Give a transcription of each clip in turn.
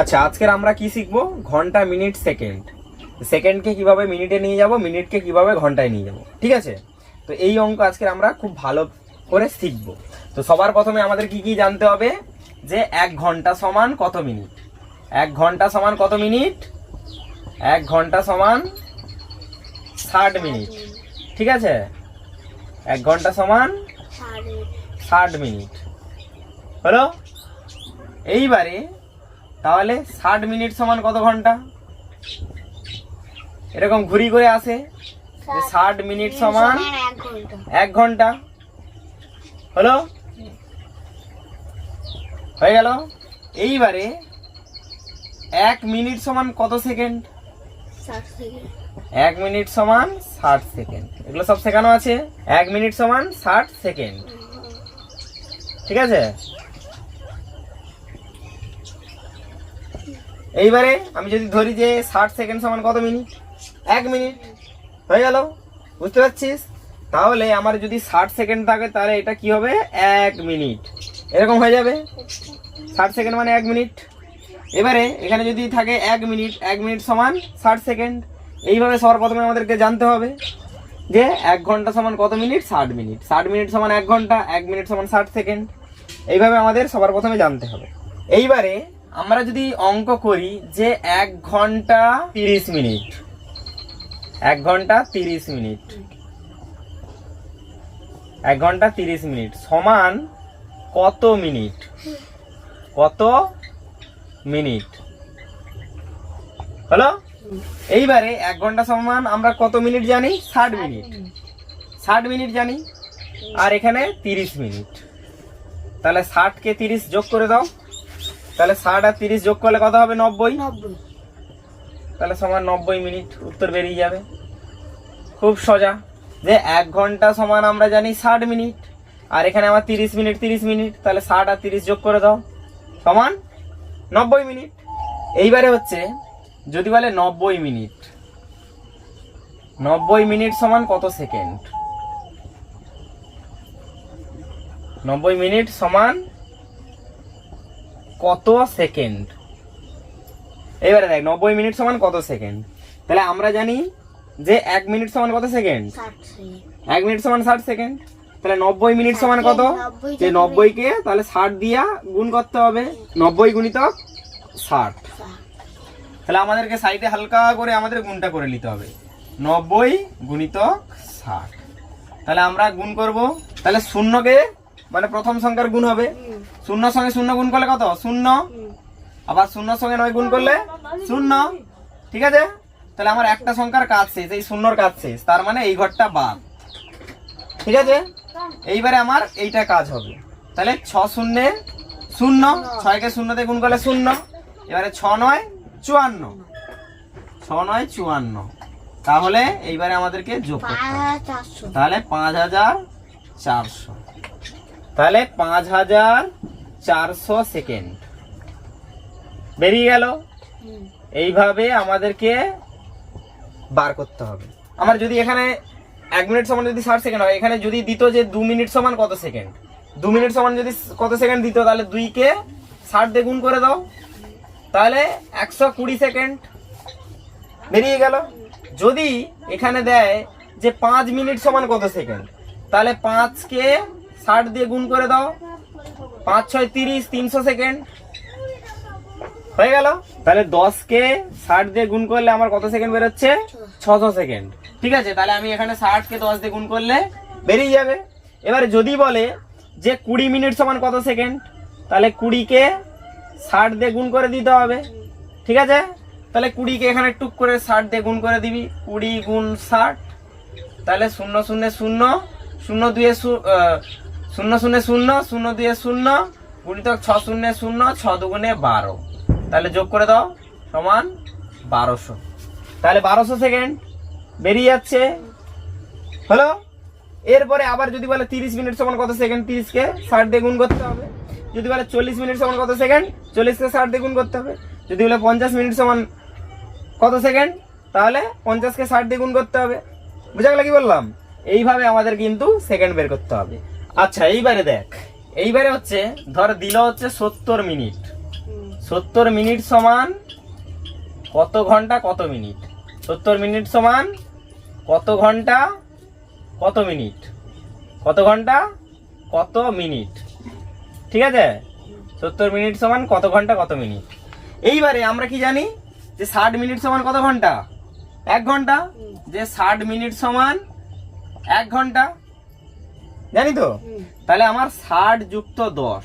আচ্ছা আজকের আমরা কি শিখব? ঘণ্টা মিনিট সেকেন্ড। সেকেন্ডকে কীভাবে মিনিটে নিয়ে যাব? মিনিটকে কীভাবে ঘন্টায় নিয়ে যাব? ঠিক আছে? তো এই অঙ্ক আজকে আমরা খুব ভালো করে শিখব। তো সবার প্রথমে আমাদের কি কি জানতে হবে? যে এক ঘণ্টা সমান কত মিনিট? এক ঘণ্টা সমান কত মিনিট? এক ঘণ্টা সমান ষাট মিনিট। ঠিক আছে? এক ঘণ্টা সমান ষাট মিনিট। হলো? এইবারে তাহলে ষাট মিনিট সমান কত ঘণ্টা? এরকম ঘুরি করে আসে ষাট মিনিট সমান এক ঘণ্টা। হলো? হয়ে গেল? এইবারে এক মিনিট সমান কত সেকেন্ড? এক মিনিট সমান ষাট সেকেন্ড। এগুলো সব শেখানো আছে। এক মিনিট সমান ষাট সেকেন্ড। ঠিক আছে? এইবারে আমি যদি ধরি যে ষাট সেকেন্ড সমান কত মিনিট? এক মিনিট। হয়ে গেল? বুঝতে পারছিস? তাহলে আমার যদি ষাট সেকেন্ড থাকে, তাহলে এটা কি হবে? এক মিনিট। এরকম হয়ে যাবে? ষাট সেকেন্ড মানে এক মিনিট। এবারে এখানে যদি থাকে এক মিনিট এক মিনিট সমান ষাট সেকেন্ড। এইভাবে সবার প্রথমে আমাদেরকে জানতে হবে যে এক ঘণ্টা সমান কত মিনিট? ষাট মিনিট। ষাট মিনিট সমান এক ঘণ্টা, এক মিনিট সমান ষাট সেকেন্ড। এইভাবে আমাদের সবার প্রথমে জানতে হবে। এইবারে আমরা যদি অঙ্ক করি যে এক ঘণ্টা তিরিশ মিনিট, এক ঘণ্টা তিরিশ মিনিট, এক ঘণ্টা তিরিশ মিনিট সমান কত মিনিট? কত মিনিট? হলো? এইবারে এক ঘণ্টা সমান আমরা কত মিনিট জানি? ষাট মিনিট। ষাট মিনিট জানি। আর এখানে তিরিশ মিনিট। তাহলে ষাটকে তিরিশ যোগ করে দাও। তাহলে ষাট আর তিরিশ যোগ করলে কত হবে? নব্বই। নব্বই। তাহলে সমান নব্বই মিনিট উত্তর বেরিয়ে যাবে। খুব সোজা। যে এক ঘণ্টা সমান আমরা জানি ষাট মিনিট। আর এখানে আমার তিরিশ মিনিট তিরিশ মিনিট। তাহলে ষাট আর তিরিশ যোগ করে দাও। সমান নব্বই মিনিট। এইবারে হচ্ছে যদি বলে নব্বই মিনিট নব্বই মিনিট সমান কত সেকেন্ড? নব্বই মিনিট সমান কত সেকেন্ড এবারে দেখ নব্বই মিনিট সমান কত সেকেন্ড তাহলে আমরা জানি যে এক মিনিট সমান কত সেকেন্ড এক মিনিট সমান ষাট সেকেন্ড তাহলে নব্বই মিনিট সমান কত? যে নব্বই নব্বইকে তাহলে ষাট দিয়া গুণ করতে হবে নব্বই গুণিতক ষাট। তাহলে আমাদেরকে সাইডে হালকা করে আমাদের গুণটা করে নিতে হবে। নব্বই গুণিতক ষাট। তাহলে আমরা গুণ করব। তাহলে শূন্যকে মানে প্রথম সংখ্যার গুণ হবে। শূন্য সঙ্গে শূন্য গুণ করলে কত? শূন্য। আবার শূন্যর সঙ্গে নয় গুণ করলে শূন্য। ঠিক আছে? তাহলে আমার একটা সংখ্যার কাজ শেষ এই শূন্যর কাজ শেষ। তার মানে এই ঘরটা বাদ। ঠিক আছে? এইবারে আমার এইটা কাজ হবে। তাহলে ছ শূন্যে শূন্য ছয়কে শূন্যতে গুণ করলে শূন্য। এবারে ছ নয় চুয়ান্ন। ছ নয় চুয়ান্ন। তাহলে এইবারে আমাদেরকে যোগ করতে হবে। তাহলে পাঁচ হাজার চারশো। তাহলে পাঁচ হাজার চারশো সেকেন্ড। বেরিয়ে গেল। এইভাবে আমাদেরকে বার করতে হবে। আমার যদি এখানে এক মিনিট সমান যদি ষাট সেকেন্ড হয় এখানে যদি দিত যে দু মিনিট সমান কত সেকেন্ড? দু মিনিট সমান যদি কত সেকেন্ড দিত তাহলে দুইকে ষাট দিয়ে গুণ করে দাও। তাহলে একশো কুড়ি সেকেন্ড। বেরিয়ে গেল। যদি এখানে দেয় যে পাঁচ মিনিট সমান কত সেকেন্ড? তাহলে পাঁচকে ষাট দিয়ে গুণ করে দাও। পাঁচ, ছয়, তিরিশ, তিনশো সেকেন্ড। হয়ে গেল? তাহলে দশকে ষাট দিয়ে গুণ করলে আমার কত সেকেন্ড বেরোচ্ছে? ছশো সেকেন্ড। ঠিক আছে? তাহলে আমি এখানে ষাটকে দশ দিয়ে গুণ করলে বেরিয়ে যাবে। এবারে যদি বলে যে কুড়ি মিনিট সমান কত সেকেন্ড? তাহলে কুড়িকে ষাট দিয়ে গুণ করে দিতে হবে। ঠিক আছে? তাহলে কুড়িকে এখানে টুক করে ষাট দিয়ে গুণ করে দিবি। কুড়ি গুণ ষাট। তাহলে শূন্য শূন্য শূন্য। শূন্য দুয়ে শূন্য শূন্য শূন্য শূন্য দুয়ে শূন্য, গুণিতক ছ শূন্য শূন্য, ছ দুগুণে বারো। তাহলে যোগ করে দাও, সমান বারোশো। তাহলে বারোশো সেকেন্ড, বেরিয়ে যাচ্ছে। হলো? এরপরে আবার যদি বলে তিরিশ মিনিট সমান কত সেকেন্ড? তিরিশকে ষাট দিয়ে গুণ করতে হবে। যদি বলে চল্লিশ মিনিট সমান কত সেকেন্ড? চল্লিশকে ষাট দিয়ে গুণ করতে হবে। যদি বলে পঞ্চাশ মিনিট সমান কত সেকেন্ড? তাহলে পঞ্চাশকে ষাট দিয়ে গুণ করতে হবে। বুঝা গেল কি বললাম? এইভাবে আমাদের কিন্তু সেকেন্ড বের করতে হবে। আচ্ছা এইবারে দেখ। এইবারে হচ্ছে ধর দিল হচ্ছে সত্তর মিনিট। সত্তর মিনিট সমান কত ঘণ্টা কত মিনিট? সত্তর মিনিট সমান কত ঘণ্টা কত মিনিট? কত ঘণ্টা কত মিনিট? ঠিক আছে? সত্তর মিনিট সমান কত ঘণ্টা কত মিনিট? এইবারে আমরা কি জানি যে ষাট মিনিট সমান কত ঘণ্টা? এক ঘণ্টা। যে ষাট মিনিট সমান এক ঘণ্টা জানি তো তাহলে আমার ষাট যুক্ত দশ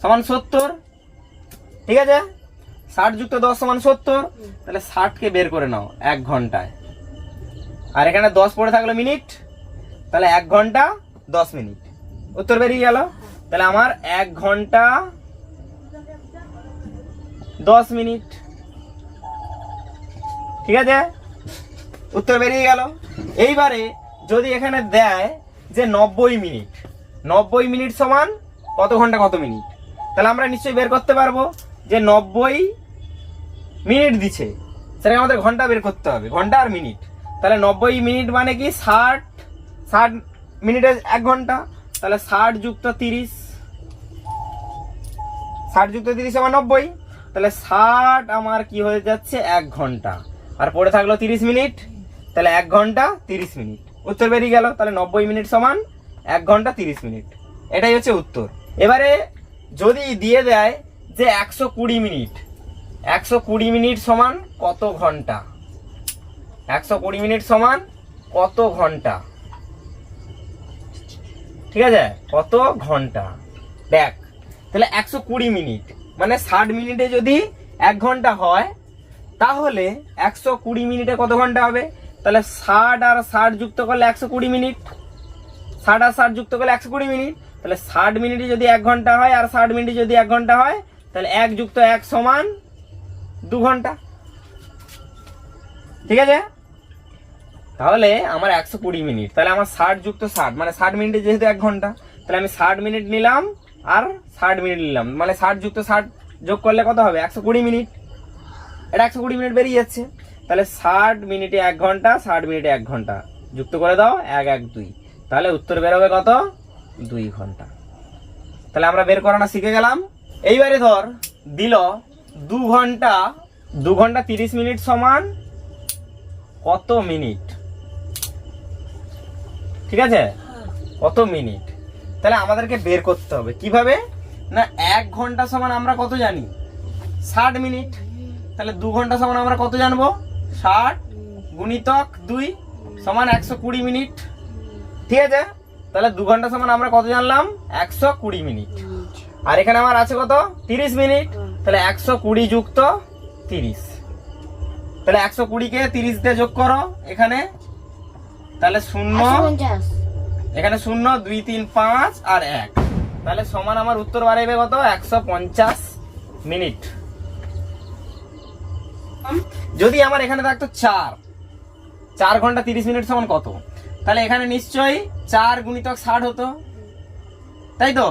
সমান সত্তর। ঠিক আছে? ষাট যুক্ত দশ সমান সত্তর। তাহলে ষাটকে বের করে নাও এক ঘন্টায়। আর এখানে দশ পড়ে থাকল মিনিট। তাহলে এক ঘণ্টা দশ মিনিট। উত্তর বেরিয়ে গেল। তাহলে আমার এক ঘণ্টা দশ মিনিট। ঠিক আছে? উত্তর বেরিয়ে গেল। এইবারে যদি এখানে দেয় যে নব্বই মিনিট। নব্বই মিনিট সমান কত ঘণ্টা কত মিনিট? তাহলে আমরা নিশ্চয়ই বের করতে পারব যে নব্বই মিনিট দিছে। সেটাকে আমাদের ঘণ্টা বের করতে হবে, ঘণ্টা আর মিনিট। তাহলে নব্বই মিনিট মানে কি? ষাট ষাট মিনিটে এক ঘণ্টা। তাহলে ষাট যুক্ত তিরিশ, ষাট যুক্ত তিরিশ আমার নব্বই। তাহলে ষাট আমার কি হয়ে যাচ্ছে? এক ঘণ্টা। আর পড়ে থাকল তিরিশ মিনিট। তাহলে এক ঘণ্টা তিরিশ মিনিট। উত্তর বেরিয়ে গেল, তাহলে নব্বই মিনিট সমান এক ঘণ্টা তিরিশ মিনিট। এটাই হচ্ছে উত্তর। এবারে যদি দিয়ে দেয় যে একশো কুড়ি মিনিট, একশো কুড়ি মিনিট সমান কত ঘণ্টা? একশো কুড়ি মিনিট সমান কত ঘণ্টা? ঠিক আছে? কত ঘণ্টা? দেখ, তাহলে একশো কুড়ি মিনিট মানে ষাট মিনিটে যদি এক ঘণ্টা হয়, তাহলে একশো কুড়ি মিনিটে কত ঘণ্টা হবে? তাহলে ষাট আর ষাট যুক্ত করলে একশো কুড়ি মিনিট। ষাট আর ষাট যুক্ত করলে একশো কুড়ি মিনিট। তাহলে ষাট মিনিটে যদি এক ঘণ্টা হয় আর ষাট মিনিটে যদি এক ঘণ্টা হয়, তাহলে এক যুক্ত এক সমান দু ঘণ্টা। ঠিক আছে? তাহলে আমার একশো কুড়ি মিনিট। তাহলে আমার ষাট যুক্ত ষাট মানে ষাট মিনিটে যেহেতু এক ঘণ্টা, তাহলে আমি ষাট মিনিট নিলাম আর ষাট মিনিট নিলাম। মানে ষাট যুক্ত ষাট যোগ করলে কত হবে? একশো কুড়ি মিনিট। এটা একশো কুড়ি মিনিট বেরিয়ে যাচ্ছে। তাহলে ষাট মিনিটে এক ঘণ্টা, ষাট মিনিটে এক ঘণ্টা। যুক্ত করে দাও, এক এক, দুই। তাহলে উত্তর বেরোবে কত? দুই ঘণ্টা। তাহলে আমরা বের করানো শিখে গেলাম। এইবারে ধর, দিল দু ঘণ্টা দু ঘণ্টা তিরিশ মিনিট সমান কত মিনিট? ঠিক আছে? কত মিনিট? তাহলে আমাদেরকে বের করতে হবে। কীভাবে? না, এক ঘণ্টা সমান আমরা কত জানি? ষাট মিনিট। তাহলে দু ঘণ্টা সমান আমরা কত জানব? ষাট গুণিতক দুই সমান একশো কুড়ি মিনিট। ঠিক আছে? তাহলে দু ঘণ্টা সমান আমরা কত জানলাম? একশো কুড়ি মিনিট। আর এখানে আমার আছে কত? তিরিশ মিনিট। তাহলে একশো কুড়ি যুক্ত তিরিশ। তাহলে একশো কুড়িকে তিরিশ দিয়ে যোগ করো এখানে। তাহলে শূন্য। এখানে শূন্য দুই তিন পাঁচ আর এক। তাহলে সমান আমার উত্তর বাড়াইবে কত? একশো পঞ্চাশ মিনিট। যদি আমার এখানে থাকতো চার চার ঘণ্টা তিরিশ মিনিট সমান কত? তাহলে এখানে নিশ্চয়ই চার গুণিতক ষাট হতো। তাই তো?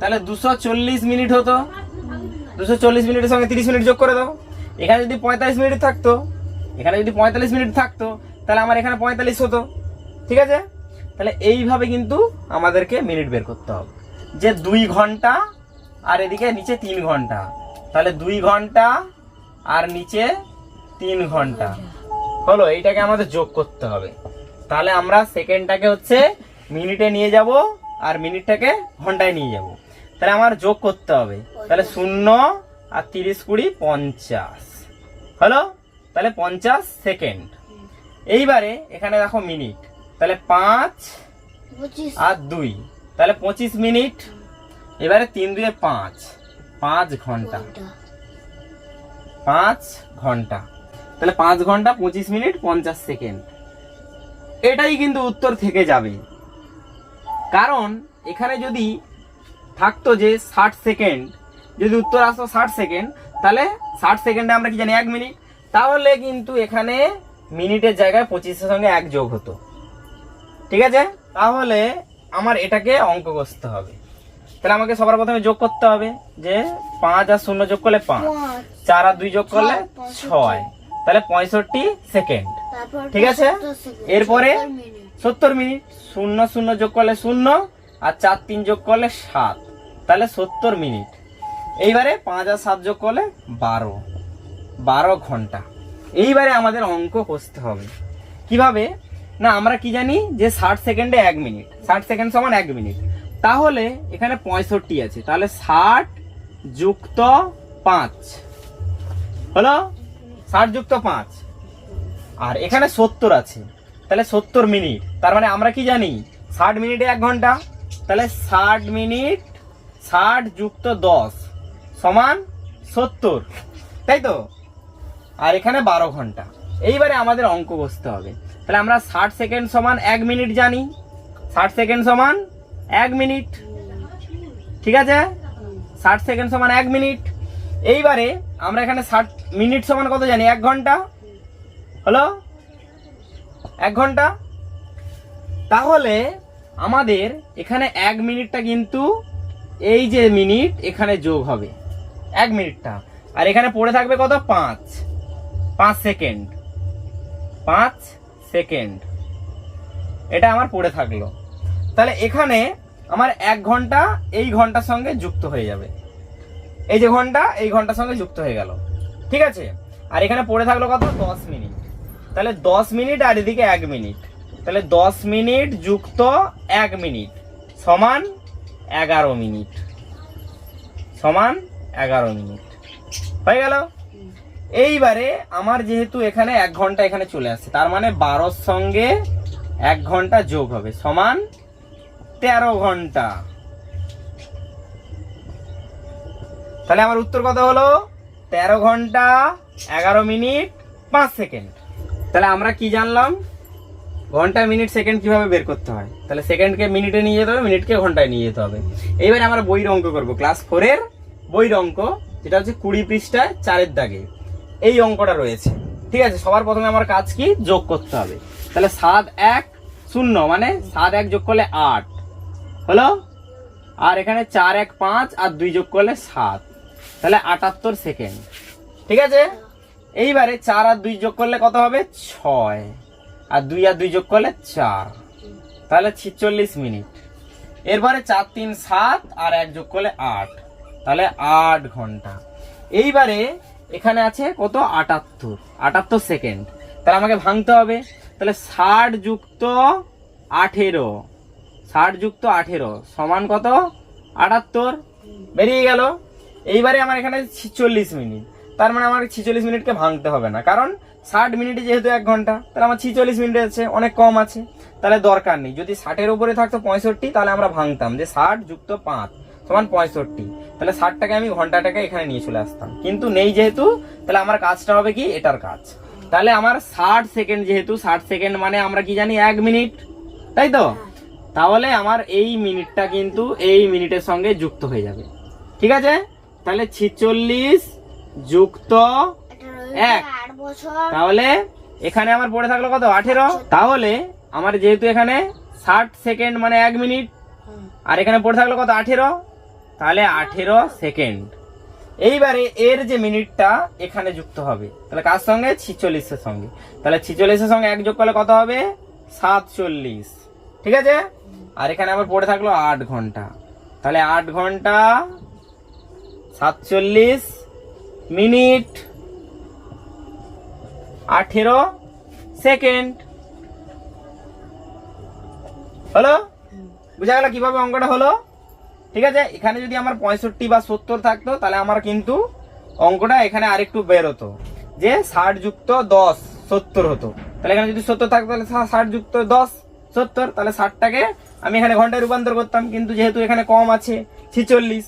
তাহলে দুশো চল্লিশ মিনিট হতো। দুশো চল্লিশ মিনিটের সঙ্গে তিরিশ মিনিট যোগ করে দাও। এখানে যদি পঁয়তাল্লিশ মিনিট থাকতো, এখানে যদি পঁয়তাল্লিশ মিনিট থাকতো, তাহলে আমার এখানে পঁয়তাল্লিশ হতো। ঠিক আছে? তাহলে এইভাবে কিন্তু আমাদেরকে মিনিট বের করতে হবে। যে দুই ঘণ্টা আর এদিকে নিচে তিন ঘণ্টা। তাহলে দুই ঘণ্টা আর নিচে তিন ঘণ্টা। হলো এইটাকে আমাদের যোগ করতে হবে। তাহলে আমরা সেকেন্ডটাকে হচ্ছে মিনিটে নিয়ে যাব আর মিনিটটাকে ঘন্টায় নিয়ে যাব। তাহলে আমার যোগ করতে হবে। তাহলে শূন্য আর তিরিশ কুড়ি পঞ্চাশ। হলো? তাহলে পঞ্চাশ সেকেন্ড। এইবারে এখানে দেখো মিনিট। তাহলে পাঁচ আর দুই। তাহলে পঁচিশ মিনিট। এবারে তিন দুয়ে পাঁচ। পাঁচ ঘণ্টা। পাঁচ ঘণ্টা। তাহলে পাঁচ ঘণ্টা পঁচিশ মিনিট পঞ্চাশ সেকেন্ড। এটাই কিন্তু উত্তর থেকে যাবে। কারণ এখানে যদি থাকতো যে ষাট সেকেন্ড যদি উত্তর আসতো ষাট সেকেন্ড তাহলে ষাট সেকেন্ডে আমরা কি জানি এক মিনিট? তাহলে কিন্তু এখানে মিনিটের জায়গায় পঁচিশের সঙ্গে এক যোগ হতো। ঠিক আছে? তাহলে আমার এটাকে অঙ্ক করতে হবে। তাহলে আমাকে সবার প্রথমে যোগ করতে হবে যে পাঁচ আর শূন্য যোগ করলে পাঁচ। চার আর দুই যোগ করলে ছয়। তাহলে পঁয়ষট্টি সেকেন্ড। ঠিক আছে? এরপরে? সত্তর মিনিট। শূন্য শূন্য যোগ করলে শূন্য আর চার তিন যোগ করলে সাত। তাহলে সত্তর মিনিট। এইবারে পাঁচ আর সাত যোগ করলে বারো। বারো ঘণ্টা। এইবারে আমাদের অঙ্ক কষতে হবে। কীভাবে? না আমরা কি জানি যে ষাট সেকেন্ডে এক মিনিট। ষাট সেকেন্ড সমান এক মিনিট। তাহলে এখানে পঁয়ষট্টি আছে। তাহলে ষাট যুক্ত পাঁচ। হলো? ষাট যুক্ত পাঁচ। আর এখানে সত্তর আছে। তাহলে সত্তর মিনিট। তার মানে আমরা কি জানি? ষাট মিনিটে এক ঘণ্টা। তাহলে ষাট মিনিট ষাট যুক্ত দশ সমান সত্তর। তাই তো? আর এখানে বারো ঘণ্টা। এইবারে আমাদের অঙ্ক বসতে হবে। তাহলে আমরা ষাট সেকেন্ড সমান এক মিনিট জানি। ষাট সেকেন্ড সমান এক মিনিট। ঠিক আছে? ষাট সেকেন্ড সমান এক মিনিট। এইবারে আমরা এখানে ষাট মিনিট সমান কত জানি? এক ঘণ্টা? হলো? এক ঘণ্টা? তাহলে আমাদের এখানে এক মিনিটটা কিন্তু এই যে মিনিট, এখানে যোগ হবে। এক মিনিটটা। আর এখানে পড়ে থাকবে কত? পাঁচ। পাঁচ সেকেন্ড। পাঁচ সেকেন্ড। এটা আমার পড়ে থাকল। তাহলে এখানে আমার এক ঘণ্টা এই ঘণ্টার সঙ্গে যুক্ত হয়ে যাবে। এই যে ঘণ্টা, এই ঘণ্টার সঙ্গে যুক্ত হয়ে গেল। ঠিক আছে? আর এখানে পড়ে থাকল কত? দশ মিনিট। তাহলে দশ মিনিট আর এদিকে এক মিনিট। তাহলে দশ মিনিট যুক্ত এক মিনিট সমান এগারো মিনিট। সমান এগারো মিনিট। হয়ে গেল? এইবারে আমার যেহেতু এখানে এক ঘণ্টা এখানে চলে আসছে, তার মানে বারোর সঙ্গে এক ঘণ্টা যোগ হবে। সমান তেরো ঘণ্টা। তাহলে আমার উত্তর কত হলো? তেরো ঘণ্টা এগারো মিনিট পাঁচ সেকেন্ড। তাহলে আমরা কি জানলাম? ঘণ্টা, মিনিট, সেকেন্ড কীভাবে বের করতে হয়? তাহলে সেকেন্ডকে মিনিটে নিয়ে যেতে হবে, মিনিটকে ঘন্টায় নিয়ে যেতে হবে। এইবারে আমরা বইয়ের অঙ্ক করব। ক্লাস ফোরের বইয়ের অঙ্ক, যেটা হচ্ছে কুড়ি পৃষ্ঠায় চারের দাগে। এই অঙ্কটা রয়েছে। ঠিক আছে? সবার প্রথমে আমার কাজ কি? যোগ করতে হবে। তাহলে সাত এক শূন্য মানে সাত এক যোগ করলে আট। হলো? আর এখানে চার এক পাঁচ, আর দুই যোগ করলে সাত। তাহলে আটাত্তর সেকেন্ড। ঠিক আছে? এইবারে চার আর দুই যোগ করলে কত হবে? ছয়। আর দুই আর দুই যোগ করলে চার। তাহলে ছিচল্লিশ মিনিট। এরপরে চার, তিন, সাত আর এক যোগ করলে আট। তাহলে আট ঘণ্টা। এইবারে এখানে আছে কত? আটাত্তর। আটাত্তর সেকেন্ড। তাহলে আমাকে ভাঙতে হবে। তাহলে ষাট যুক্ত আঠেরো। ষাট যুক্ত আঠেরো সমান কত? আটাত্তর। বেরিয়ে গেল। এইবারে আমার এখানে ছিচল্লিশ মিনিট। তার মানে আমার ছিচল্লিশ মিনিটকে ভাঙতে হবে না। কারণ ষাট মিনিটে যেহেতু এক ঘণ্টা, তাহলে আমার ছিচল্লিশ মিনিট আছে, অনেক কম আছে। তাহলে দরকার নেই। যদি ষাটের উপরে থাকতো পঁয়ষট্টি, তাহলে আমরা ভাঙতাম। যে ষাট যুক্ত পাঁচ সমান পঁয়ষট্টি, তাহলে ষাটটাকে আমি ঘন্টাটাকে এখানে নিয়ে চলে আসতাম। কিন্তু নেই যেহেতু, তাহলে আমার কাজটা হবে কি? এটার কাজ। তাহলে আমার ষাট সেকেন্ড যেহেতু, ষাট সেকেন্ড মানে আমরা কি জানি, এক মিনিট। তাই তো? তাহলে আমার এই মিনিটটা কিন্তু এই মিনিটের সঙ্গে যুক্ত হয়ে যাবে। ঠিক আছে? তাহলে ছিচল্লিশ যুক্ত এক। তাহলে এখানে আমার পড়ে থাকল কত? আঠেরো। তাহলে আমার যেহেতু এখানে ষাট সেকেন্ড মানে এক মিনিট আর এখানে পড়ে থাকল কত? আঠেরো। তাহলে আঠেরো সেকেন্ড। এইবারে এর যে মিনিটটা এখানে যুক্ত হবে। তাহলে কার সঙ্গে? ছিচল্লিশের সঙ্গে। তাহলে ছিচল্লিশের সঙ্গে এক যোগ করলে কত হবে? সাতচল্লিশ। ঠিক আছে? আর এখানে আবার পড়ে থাকল আট ঘণ্টা। তাহলে আট ঘণ্টা সাতচল্লিশ মিনিট আঠেরো সেকেন্ড। হলো? বুঝা গেল কীভাবে অঙ্কটা হলো? ঠিক আছে, এখানে যদি আমার পঁয়ষট্টি বা সত্তর থাকতো, তাহলে আমার কিন্তু অঙ্কটা এখানে আরেকটু বেরোতো যে ষাট যুক্ত দশ, সত্তর হতো। তাহলে এখানে যদি সত্তর থাকতো, তাহলে ষাট যুক্ত দশ, সত্তর, তাহলে ষাটটাকে আমি এখানে ঘন্টায় রূপান্তর করতাম। কিন্তু যেহেতু এখানে কম আছে, ছিচল্লিশ।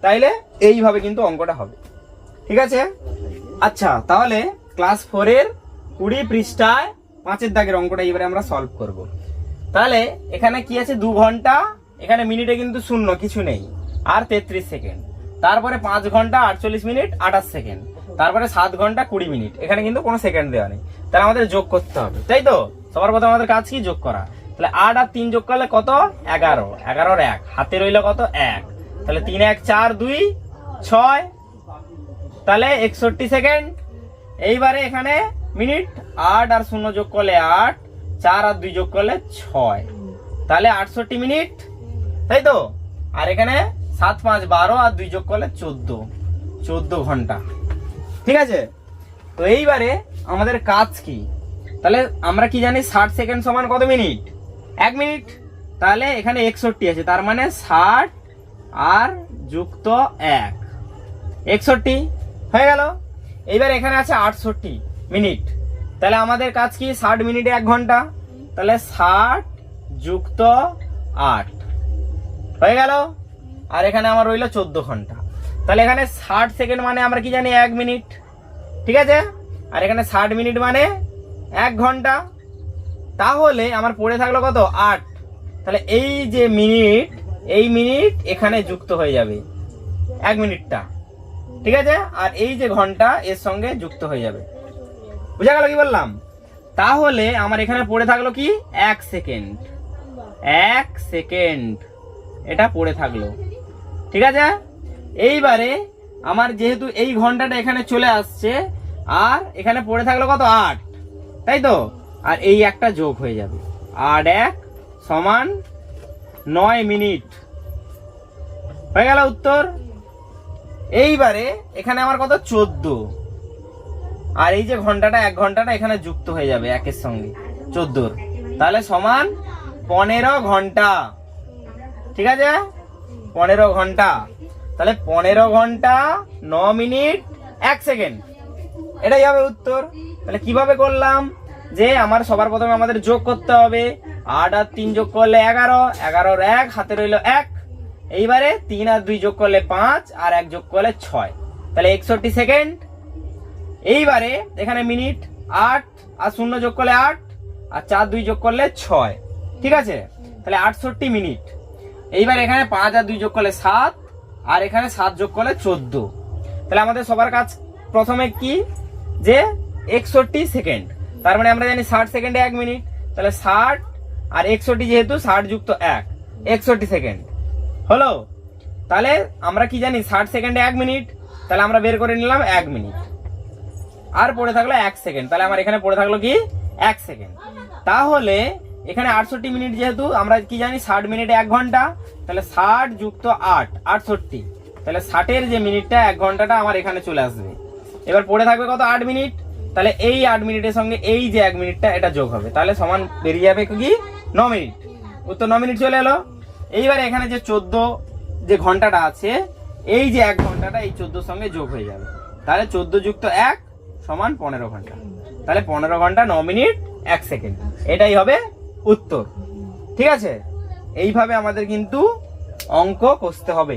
তাইলে এইভাবে কিন্তু অঙ্কটা হবে। ঠিক আছে? আচ্ছা তাহলে ক্লাস ফোরের কুড়ি পৃষ্ঠায় পাঁচের দাগের অঙ্কটা এবারে আমরা সলভ করব। তাহলে এখানে কি আছে? দু ঘণ্টা, এখানে মিনিটে কিন্তু শূন্য, কিছু নেই। আর তেত্রিশ সেকেন্ড। তারপরে পাঁচ ঘণ্টা, আটচল্লিশ মিনিট, আঠাশ সেকেন্ড। তারপরে সাত ঘণ্টা, কুড়ি মিনিট। এখানে কিন্তু কোনো সেকেন্ড দেওয়া নেই। তাহলে আমাদের যোগ করতে হবে। তাই তো? সবার প্রথমে আমাদের কাজ কি? যোগ করা। তাহলে আট আর তিন যোগ করলে কত? এগারো। এগারোর এক। হাতে রইল কত? এক। তাহলে তিন এক চার দুই ছয়। তাহলে একষট্টি সেকেন্ড। এইবারে এখানে মিনিট আট আর শূন্য যোগ করলে আট, চার আর দুই যোগ করলে ছয়। তাহলে আটষট্টি মিনিট। তাই তো? আর এখানে সাত পাঁচ বারো আর দুই যোগ করলে চোদ্দ। চোদ্দ ঘণ্টা। ঠিক আছে? তো এইবারে আমাদের কাজ কি? তাহলে আমরা কি জানি ষাট সেকেন্ড সমান কত মিনিট? এক মিনিট। তাহলে এখানে একষট্টি আছে, তার মানে ষাট আর যুক্ত এক। একষট্টি হয়ে গেল। এইবার এখানে আছে আটষট্টি মিনিট। তাহলে আমাদের কাজ কি? ষাট মিনিটে এক ঘণ্টা। তাহলে ষাট যুক্ত আট। হয়ে গেল। আর এখানে আমার রইল চোদ্দ ঘণ্টা। তাহলে এখানে ষাট সেকেন্ড মানে আমরা কি জানি? এক মিনিট। ঠিক আছে? আর এখানে ষাট মিনিট মানে এক ঘণ্টা। তাহলে আমার পড়ে থাকল কত? আট। তাহলে এই যে মিনিট এই মিনিট এখানে যুক্ত হয়ে যাবে। এক মিনিটটা। ঠিক আছে? আর এই যে ঘণ্টা, এর সঙ্গে যুক্ত হয়ে যাবে। বুঝা গেল কি বললাম? তাহলে আমার এখানে পড়ে থাকল কি? এক সেকেন্ড। এক সেকেন্ড। এটা পড়ে থাকল। ঠিক আছে? এইবারে আমার যেহেতু এই ঘন্টাটা এখানে চলে আসছে, আর এখানে পড়ে থাকল কত? আট। তাই তো? আর এই একটা যোগ হয়ে যাবে। আট এক সমান নয় মিনিট। হয়ে গেল উত্তর? এইবারে এখানে আমার কত? চোদ্দ। আর এই যে ঘন্টাটা, এক ঘন্টাটা এখানে যুক্ত হয়ে যাবে একের সঙ্গে। চোদ্দোর তাহলে সমান পনেরো ঘণ্টা। ঠিক আছে? পনেরো ঘণ্টা। তাহলে পনেরো ঘণ্টা, ন মিনিট, এক সেকেন্ড। এটাই হবে উত্তর। তাহলে কীভাবে করলাম? যে আমার সবার প্রথমে আমাদের যোগ করতে হবে। আট আর তিন যোগ করলে এগারো, এগারোর এক, হাতে রইল এক। এইবারে তিন আর দুই যোগ করলে পাঁচ আর এক যোগ করলে ছয়। তাহলে একষট্টি সেকেন্ড। এইবারে এখানে মিনিট আট আর শূন্য যোগ করলে আট আর চার দুই যোগ করলে ছয়। ঠিক আছে? তাহলে আটষট্টি মিনিট। এইবার এখানে পাঁচ আর দুই যোগ করলে সাত আর এখানে সাত যোগ করলে চোদ্দ। তাহলে আমাদের সবার কাজ প্রথমে কি? যে একষট্টি সেকেন্ড। তার মানে আমরা জানি ষাট সেকেন্ডে এক মিনিট। তাহলে ষাট আর একষট্টি যেহেতু, ষাট যুক্ত এক। একষট্টি সেকেন্ড। হলো? তাহলে আমরা কি জানি? ষাট সেকেন্ডে এক মিনিট। তাহলে আমরা বের করে নিলাম এক মিনিট। আর পড়ে থাকল এক সেকেন্ড। তাহলে আমার এখানে পড়ে থাকল কি? এক সেকেন্ড। তাহলে এখানে আটষট্টি মিনিট যেহেতু, আমরা কি জানি? ষাট মিনিটে এক ঘণ্টা। তাহলে ষাট যুক্ত আট, আটষট্টি। তাহলে ষাটের যে মিনিটটা, এক ঘন্টাটা আমার এখানে চলে আসবে। এবার পড়ে থাকবে কত? আট মিনিট। তাহলে এই আট মিনিটের সঙ্গে এই যে এক মিনিটটা, এটা যোগ হবে। তাহলে সমান বেরিয়ে যাবে কি? ন মিনিট। উত্তর ন মিনিট চলে এলো। এইবার এখানে যে চোদ্দ যে ঘন্টাটা আছে, এই যে এক ঘন্টাটা এই চোদ্দোর সঙ্গে যোগ হয়ে যাবে। তাহলে চোদ্দ যুক্ত এক সমান পনেরো ঘণ্টা। তাহলে পনেরো ঘণ্টা ন মিনিট এক সেকেন্ড। এটাই হবে উত্তর। ঠিক আছে? এইভাবে আমাদের কিন্তু অঙ্ক কষতে হবে।